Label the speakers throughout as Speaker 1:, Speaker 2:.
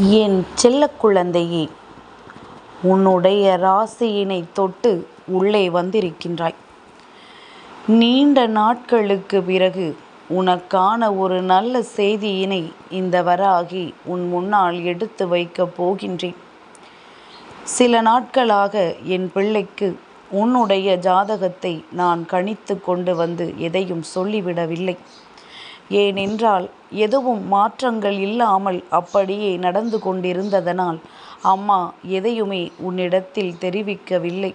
Speaker 1: என் செல்ல குழந்தையே உன்னுடைய ராசியினைத் தொட்டு உள்ளே வந்திருக்கின்றாய். நீண்ட நாட்களுக்கு பிறகு உனக்கான ஒரு நல்ல செய்தியினை இந்த வராகி உன் முன்னால் எடுத்து வைக்கப் போகின்றேன். சில நாட்களாக என் பிள்ளைக்கு உன்னுடைய ஜாதகத்தை நான் கணித்து கொண்டு வந்து எதையும் சொல்லிவிடவில்லை. ஏனென்றால் எதுவும் மாற்றங்கள் இல்லாமல் அப்படியே நடந்து கொண்டிருந்ததனால் அம்மா எதையுமே உன்னிடத்தில் தெரிவிக்கவில்லை.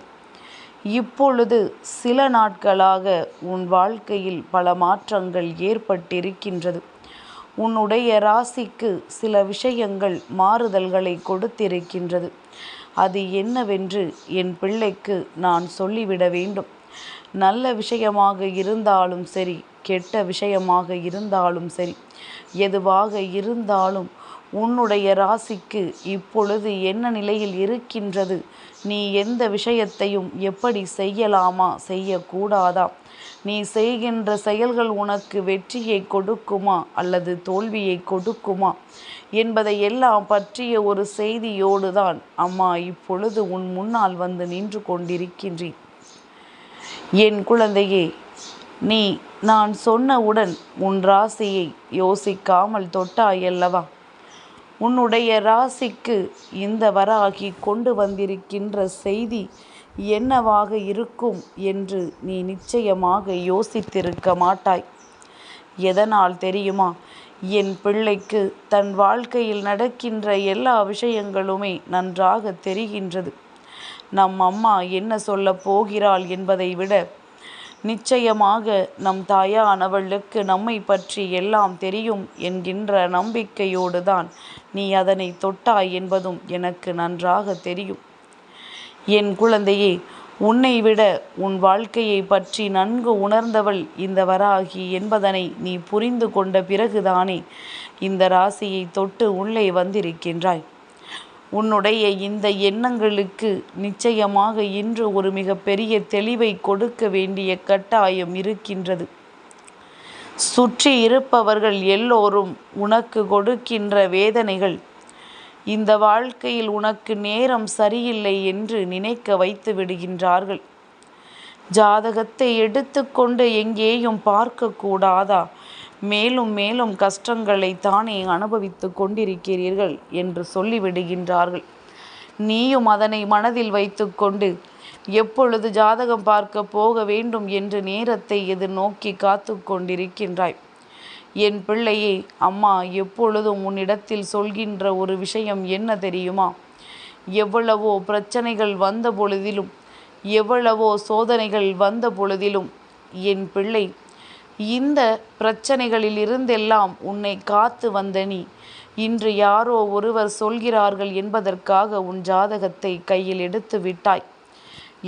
Speaker 1: இப்பொழுது சில நாட்களாக உன் வாழ்க்கையில் பல மாற்றங்கள் ஏற்பட்டிருக்கின்றது. உன்னுடைய ராசிக்கு சில விஷயங்கள் மாறுதல்களை கொடுத்திருக்கின்றது. அது என்னவென்று என் பிள்ளைக்கு நான் சொல்லிவிட வேண்டும். நல்ல விஷயமாக இருந்தாலும் சரி கெட்ட விஷயமாக இருந்தாலும் சரி எதுவாக இருந்தாலும் உன்னுடைய ராசிக்கு இப்பொழுது என்ன நிலையில் இருக்கின்றது? நீ எந்த விஷயத்தையும் எப்படி செய்யலாமா? செய்யக்கூடாதா? நீ செய்கின்ற செயல்கள் உனக்கு வெற்றியை கொடுக்குமா? அல்லது தோல்வியை கொடுக்குமா? என்பதை எல்லாம் பற்றிய ஒரு செய்தியோடு தான் அம்மா இப்பொழுது உன் முன்னால் வந்து நின்று கொண்டிருக்கின்றேன் என் குழந்தையே நீ நான் சொன்னவுடன் உன் ராசியை யோசிக்காமல் தொட்டாயல்லவா? உன்னுடைய ராசிக்கு இந்த வராகி கொண்டு வந்திருக்கின்ற செய்தி என்னவாக இருக்கும் என்று நீ நிச்சயமாக யோசித்திருக்க மாட்டாய். எதனால் தெரியுமா? என் பிள்ளைக்கு தன் வாழ்க்கையில் நடக்கின்ற எல்லா விஷயங்களுமே நன்றாக தெரிகின்றது. நம் அம்மா என்ன சொல்லப் போகிறாள் என்பதை விட நிச்சயமாக நம் தாயானவளுக்கு நம்மை பற்றி எல்லாம் தெரியும் என்கின்ற நம்பிக்கையோடு தான் நீ அதனை தொட்டாய் என்பதும் எனக்கு நன்றாக தெரியும். என் குழந்தையே உன்னை விட உன் வாழ்க்கையை பற்றி நன்கு உணர்ந்தவள் இந்த வராகி என்பதனை நீ புரிந்து கொண்ட பிறகுதானே இந்த ராசியை தொட்டு உள்ளே வந்திருக்கின்றாய். உன்னுடைய இந்த எண்ணங்களுக்கு நிச்சயமாக இன்று ஒரு மிகப்பெரிய தெளிவை கொடுக்க வேண்டிய கட்டாயம் இருக்கின்றது. சுற்றி இருப்பவர்கள் எல்லோரும் உனக்கு கொடுக்கின்ற வேதனைகள். இந்த வாழ்க்கையில் உனக்கு நேரம் சரியில்லை என்று நினைக்க வைத்து விடுகின்றார்கள். ஜாதகத்தை எடுத்துக்கொண்டு எங்கேயும் பார்க்கக்கூடாதா? மேலும் மேலும் கஷ்டங்களை தானே அனுபவித்து கொண்டிருக்கிறீர்கள் என்று சொல்லிவிடுகின்றார்கள். நீயும் அதனை மனதில் வைத்துக்கொண்டு எப்பொழுது ஜாதகம் பார்க்க போக வேண்டும் என்று நேரத்தை எதிர்நோக்கி காத்து கொண்டிருக்கின்றாய்? என் பிள்ளையே அம்மா எப்பொழுதும் உன்னிடத்தில் சொல்கின்ற ஒரு விஷயம் என்ன தெரியுமா? எவ்வளவோ பிரச்சனைகள் வந்த பொழுதிலும் எவ்வளவோ சோதனைகள் வந்த பொழுதிலும் என் பிள்ளை இந்த பிரச்சனைகளில் இருந்தெல்லாம் உன்னை காத்து வந்த நீ இன்று யாரோ ஒருவர் சொல்கிறார்கள் என்பதற்காக உன் ஜாதகத்தை கையில் எடுத்து விட்டாய்.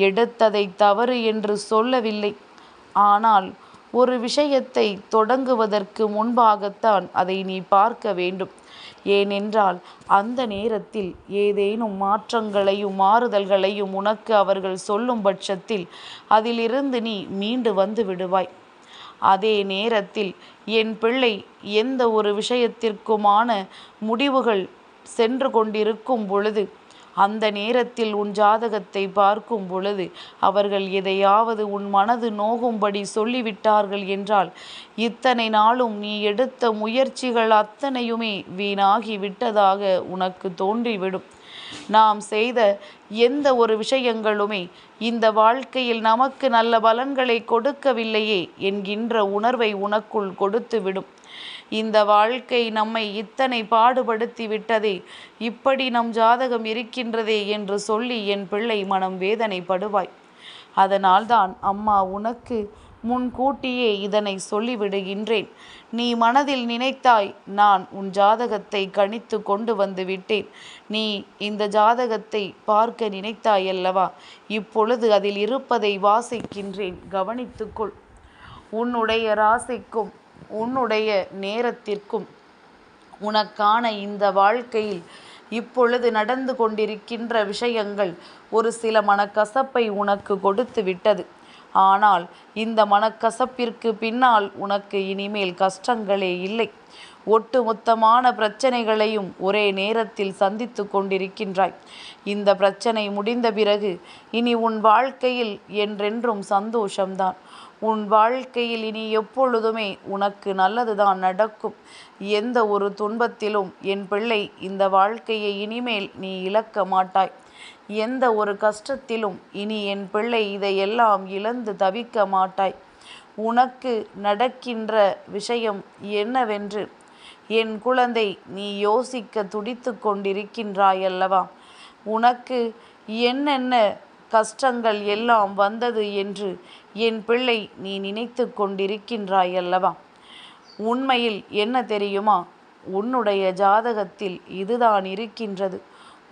Speaker 1: எடுத்ததை தவறு என்று சொல்லவில்லை. ஆனால் ஒரு விஷயத்தை தொடங்குவதற்கு முன்பாகத்தான் அதை நீ பார்க்க வேண்டும். ஏனென்றால் அந்த நேரத்தில் ஏதேனும் மாற்றங்களையும் மாறுதல்களையும் உனக்கு அவர்கள் சொல்லும் பட்சத்தில் அதிலிருந்து நீ மீண்டு வந்து விடுவாய். அதே நேரத்தில் என் பிள்ளை எந்த ஒரு விஷயத்திற்குமான முடிவுகள் சென்று கொண்டிருக்கும் பொழுது அந்த நேரத்தில் உன் ஜாதகத்தை பார்க்கும் பொழுது அவர்கள் எதையாவது உன் மனது நோகும்படி சொல்லிவிட்டார்கள் என்றால் இத்தனை நாளும் நீ எடுத்த முயற்சிகள் அத்தனையுமே வீணாகி விட்டதாக உனக்கு தோன்றிவிடும். நாம் செய்த எந்த ஒரு விஷயங்களுமே இந்த வாழ்க்கையில் நமக்கு நல்ல பலன்களை கொடுக்கவில்லையே என்கின்ற உணர்வை உனக்குள் கொடுத்துவிடும். இந்த வாழ்க்கை நம்மை இத்தனை பாடுபடுத்தி விட்டதே இப்படி நம் ஜாதகம் இருக்கின்றதே என்று சொல்லி என் பிள்ளை மனம் வேதனைப்படுவாய். அதனால்தான் அம்மா உனக்கு முன்கூட்டியே இதனை சொல்லிவிடுகின்றேன். நீ மனதில் நினைத்தாய் நான் உன் ஜாதகத்தை கணித்து கொண்டு வந்து விட்டேன். நீ இந்த ஜாதகத்தை பார்க்க நினைத்தாய் அல்லவா? இப்பொழுது அதில் இருப்பதை வாசிக்கின்றேன். கவனித்துக்கொள். உன்னுடைய ராசிக்கும் உன்னுடைய நேரத்திற்கும் உனக்கான இந்த வாழ்க்கையில் இப்பொழுது நடந்து கொண்டிருக்கின்ற விஷயங்கள் ஒரு சில மனக்கசப்பை உனக்கு கொடுத்து விட்டது ஆனால் இந்த மனக்கசப்பிற்கு பின்னால் உனக்கு இனிமேல் கஷ்டங்களே இல்லை. ஒட்டுமொத்தமான பிரச்சனைகளையும் ஒரே நேரத்தில் சந்தித்து கொண்டிருக்கின்றாய். இந்த பிரச்சனை முடிந்த பிறகு இனி உன் வாழ்க்கையில் என்றென்றும் சந்தோஷம்தான். உன் வாழ்க்கையில் இனி எப்பொழுதுமே உனக்கு நல்லதுதான் நடக்கும். எந்த ஒரு துன்பத்திலும் என் பிள்ளை இந்த வாழ்க்கையை இனிமேல் நீ இழக்க மாட்டாய். எந்த ஒரு கஷ்டத்திலும் இனி என் பிள்ளை இதையெல்லாம் இழந்து தவிக்க மாட்டாய். உனக்கு நடக்கின்ற விஷயம் என்னவென்று என் குழந்தை நீ யோசிக்க துடித்து கொண்டிருக்கின்றாயல்லவா? உனக்கு என்னென்ன கஷ்டங்கள் எல்லாம் வந்தது என்று என் பிள்ளை நீ நினைத்து கொண்டிருக்கின்றாயல்லவா? உண்மையில் என்ன தெரியுமா? உன்னுடைய ஜாதகத்தில் இதுதான் இருக்கின்றது.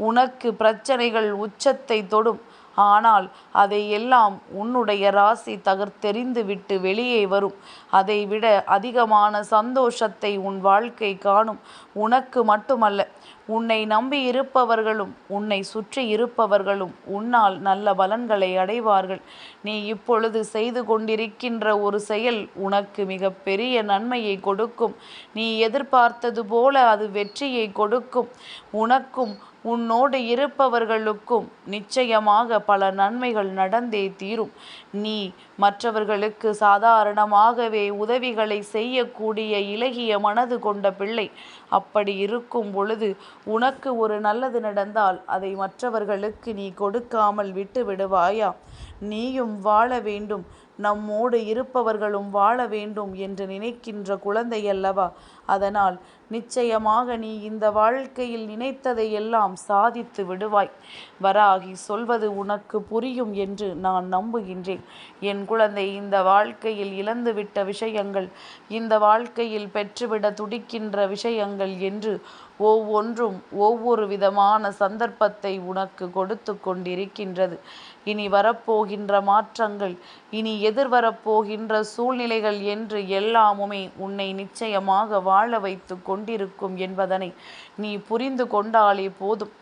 Speaker 1: உனக்கு பிரச்சனைகள் உச்சத்தை தொடும். ஆனால் அதை எல்லாம் உன்னுடைய ராசி தகர்த்தெறிந்து விட்டு வெளியே வரும். அதைவிட அதிகமான சந்தோஷத்தை உன் வாழ்க்கை காணும். உனக்கு மட்டுமல்ல உன்னை நம்பி இருப்பவர்களும் உன்னை சுற்றி இருப்பவர்களும் உன்னால் நல்ல பலன்களை அடைவார்கள். நீ இப்பொழுது செய்து கொண்டிருக்கின்ற ஒரு செயல் உனக்கு மிக பெரிய நன்மையை கொடுக்கும். நீ எதிர்பார்த்தது போல அது வெற்றியை கொடுக்கும். உனக்கும் உன்னோடு இருப்பவர்களுக்கும் நிச்சயமாக பல நன்மைகள் நடந்தே தீரும். நீ மற்றவர்களுக்கு சாதாரணமாகவே உதவிகளை செய்யக்கூடிய இலகிய மனது கொண்ட பிள்ளை. அப்படி இருக்கும் பொழுது உனக்கு ஒரு நல்லது நடந்தால் அதை மற்றவர்களுக்கு நீ கொடுக்காமல் விட்டு விடுவாயா? நீயும் வாழ வேண்டும். நம்மோடு இருப்பவர்களும் வாழ வேண்டும் என்று நினைக்கின்ற குழந்தை அல்லவா? அதனால் நிச்சயமாக நீ இந்த வாழ்க்கையில் நினைத்ததை எல்லாம் சாதித்து விடுவாய். வராகி சொல்வது உனக்கு புரியும் என்று நான் நம்புகின்றேன். என் குழந்தை இந்த வாழ்க்கையில் இழந்துவிட்ட விஷயங்கள் இந்த வாழ்க்கையில் பெற்றுவிட துடிக்கின்ற விஷயங்கள் என்று ஒவ்வொன்றும் ஒவ்வொரு விதமான சந்தர்ப்பத்தை உனக்கு கொடுத்து கொண்டிருக்கின்றது. இனி வரப்போகின்ற மாற்றங்கள் இனி எதிர்வரப்போகின்ற சூழ்நிலைகள் என்று எல்லாமுமே உன்னை நிச்சயமாக வாழ வைத்து கொண்டிருக்கும் என்பதனை நீ புரிந்து கொண்டாலே போதும்.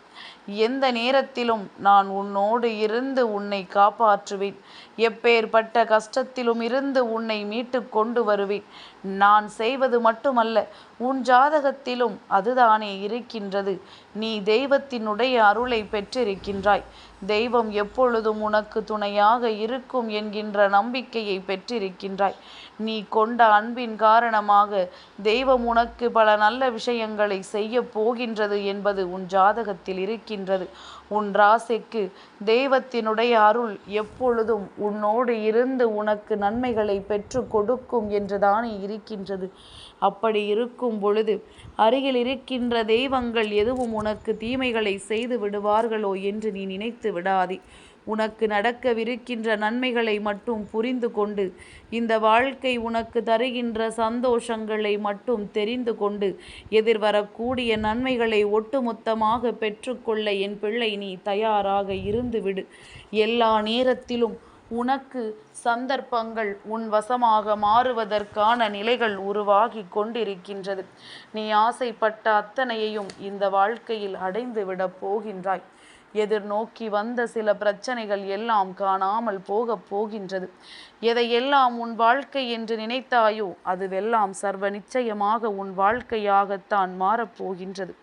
Speaker 1: எந்த நேரத்திலும் நான் உன்னோடு இருந்து உன்னை காப்பாற்றுவேன். எப்பேற்பட்ட கஷ்டத்திலும் இருந்து உன்னை மீட்டு கொண்டு வருவேன். நான் செய்வது மட்டுமல்ல உன் ஜாதகத்திலும் அதுதானே இருக்கின்றது. நீ தெய்வத்தினுடைய அருளை பெற்றிருக்கின்றாய். தெய்வம் எப்பொழுதும் உனக்கு துணையாக இருக்கும் என்கின்ற நம்பிக்கையை பெற்றிருக்கின்றாய். நீ கொண்ட அன்பின் காரணமாக தெய்வம் உனக்கு பல நல்ல விஷயங்களை செய்ய போகின்றது என்பது உன் ஜாதகத்தில் இருக்கின்றது உன் ராசிக்கு தெய்வத்தினுடைய அருள் எப்பொழுதும் உன்னோடு இருந்து உனக்கு நன்மைகளை பெற்று கொடுக்கும் என்றுதானே இருக்கின்றது. அப்படி இருக்கும் பொழுது அருகில் இருக்கின்ற தெய்வங்கள் எதுவும் உனக்கு தீமைகளை செய்து விடுவார்களோ என்று நீ நினைத்து விடாதே. உனக்கு நடக்கவிருக்கின்ற நன்மைகளை மட்டும் புரிந்து கொண்டு இந்த வாழ்க்கை உனக்கு தருகின்ற சந்தோஷங்களை மட்டும் தெரிந்து கொண்டு எதிர்வரக்கூடிய நன்மைகளை ஒட்டுமொத்தமாக பெற்றுக்கொள்ள என் பிள்ளை நீ தயாராக இருந்துவிடு. எல்லா நேரத்திலும் உனக்கு சந்தர்ப்பங்கள் உன் வசமாக மாறுவதற்கான நிலைகள் உருவாகி கொண்டிருக்கின்றது. நீ ஆசைப்பட்ட அத்தனையையும் இந்த வாழ்க்கையில் அடைந்து விடப் போகின்றாய். எதிர்நோக்கி வந்த சில பிரச்சனைகள் எல்லாம் காணாமல் போகப் போகின்றது. எதையெல்லாம் உன் வாழ்க்கை என்று நினைத்தாயோ அதுவெல்லாம் சர்வ நிச்சயமாக உன் வாழ்க்கையாகத்தான் மாறப்போகின்றது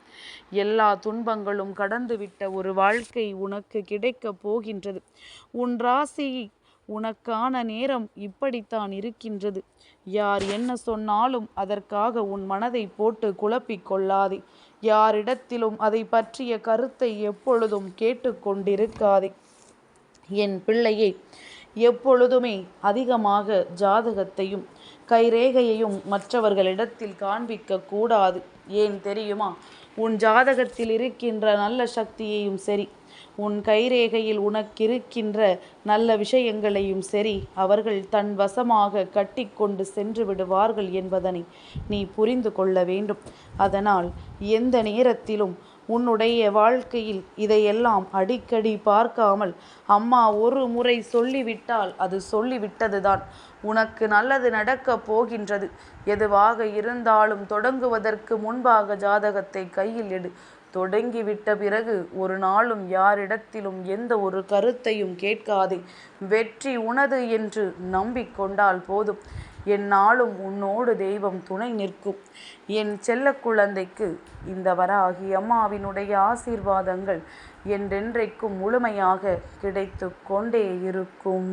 Speaker 1: எல்லா துன்பங்களும் கடந்துவிட்ட ஒரு வாழ்க்கை உனக்கு கிடைக்கப் போகின்றது. உன் ராசி உனக்கான நேரம் இப்படித்தான் இருக்கின்றது. யார் என்ன சொன்னாலும் அதற்காக உன் மனதை போட்டு குழப்பிக் கொள்ளாதே. யாரிடத்திலும் அதை பற்றிய கருத்தை எப்பொழுதும் கேட்டுக்கொண்டிருக்காதே என் பிள்ளையை எப்பொழுதுமே அதிகமாக ஜாதகத்தையும் கைரேகையையும் மற்றவர்களிடத்தில் காண்பிக்க கூடாது. ஏன் தெரியுமா? உன் ஜாதகத்தில் இருக்கின்ற நல்ல சக்தியையும் சரி உன் கைரேகையில் உனக்கிருக்கின்ற நல்ல விஷயங்களையும் சரி அவர்கள் தன் வசமாக கட்டி கொண்டு சென்று விடுவார்கள் என்பதனை நீ புரிந்து கொள்ள வேண்டும். அதனால் எந்த நேரத்திலும் உன்னுடைய வாழ்க்கையில் இதையெல்லாம் அடிக்கடி பார்க்காமல் அம்மா ஒரு முறை சொல்லிவிட்டால் அது சொல்லிவிட்டதுதான். உனக்கு நல்லது நடக்கப் போகின்றது. எதுவாக இருந்தாலும் தொடங்குவதற்கு முன்பாக ஜாதகத்தை கையில் எடு. தொடங்கிவிட்ட பிறகு ஒரு நாளும் யாரிடத்திலும் எந்த ஒரு கருத்தையும் கேட்காதே. வெற்றி உனது என்று நம்பிக்கொண்டால் போதும். என்னாலும் உன்னோடு தெய்வம் துணை நிற்கும். என் செல்ல குழந்தைக்கு இந்த வராகி அம்மாவினுடைய ஆசீர்வாதங்கள் என்றென்றைக்கும் முழுமையாக கிடைத்து கொண்டே இருக்கும்.